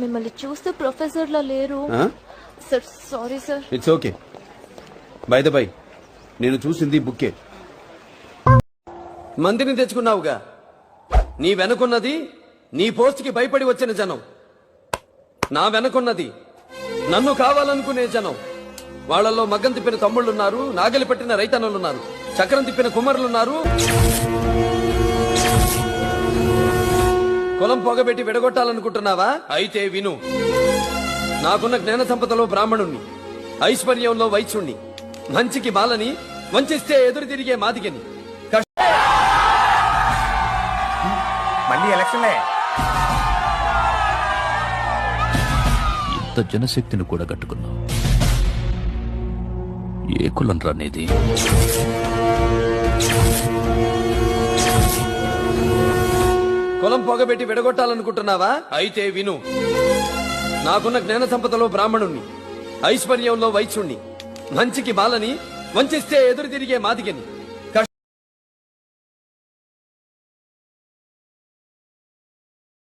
మిమ్మల్ని చూస్తే ప్రొఫెసర్ లా లేరు. Sir sorry sir it's okay by the by నేను చూసింది బుక్కే. మందిని తెచ్చుకున్నావుగా. నీ వెనకున్నది నీ పోస్ట్కి భయపడి వచ్చిన జనం. నా వెనకున్నది నన్ను కావాలనుకునే జనం. వాళ్ళల్లో మగ్గం తిప్పిన తమ్ముళ్ళున్నారు నాగలి పెట్టిన రైతన్నులున్నారు చక్రం తిప్పిన కుమ్మరులున్నారు కులం పొగబెట్టి విడగొట్టాలనుకుంటున్నావా? అయితే విను. నాకున్న జ్ఞాన సంపదలో బ్రాహ్మణుణ్ణి ఐశ్వర్యంలో వైశ్యుణ్ణి మంచికి బాలని వంచిస్తే ఎదురు తిరిగే మాదిగని. మళ్ళీ ఎలక్షన్లే. ఇంత జనశక్తిని కూడా కట్టుకున్నావు. ఏ కులం రానేది? కులం పొగబెట్టి విడగొట్టాలనుకుంటున్నావా? అయితే విను. నాకున్న జ్ఞాన సంపదలో బ్రాహ్మణుణ్ణి ఐశ్వర్యంలో వైశ్యుణ్ణి మంచికి బాలని వంచిస్తే ఎదురు తిరిగే మాదిగని.